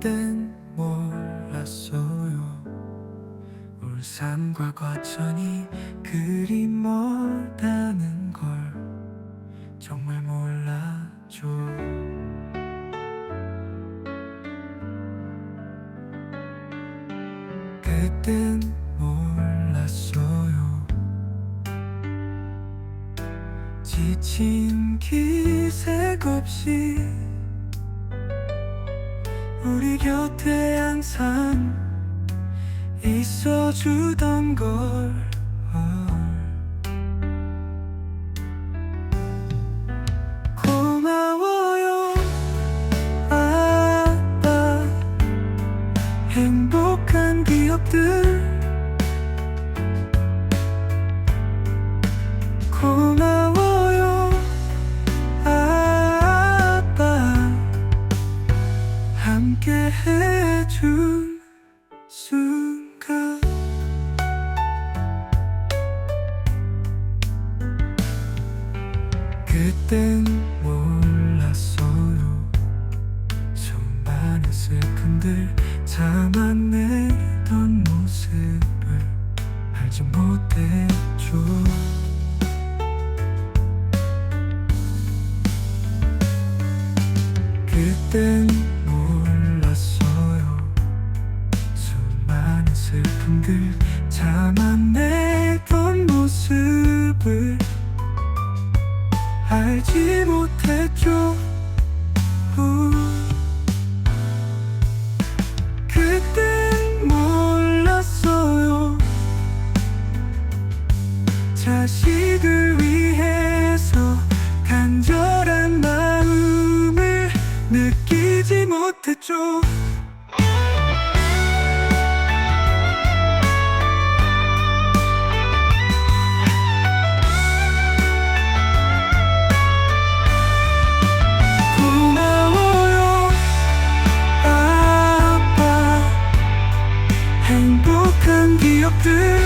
그땐 몰랐어요. 울산과 과천이 그리 멀다는 걸 정말 몰랐죠 그땐 몰랐어요. 지친 기색 없이 우리 곁에 항상 있어주던 걸. 고마워요. 아빠 행복한 기억들 함께 해준 순간. 그땐 몰랐어요. 수많은 슬픔들 참아내던 모습을 알지 못했죠. 그땐 참아내던 모습을 알지 못했죠. 우. 그땐 몰랐어요. 자식을 위해서 간절한 마음을 느끼지 못했죠 기억들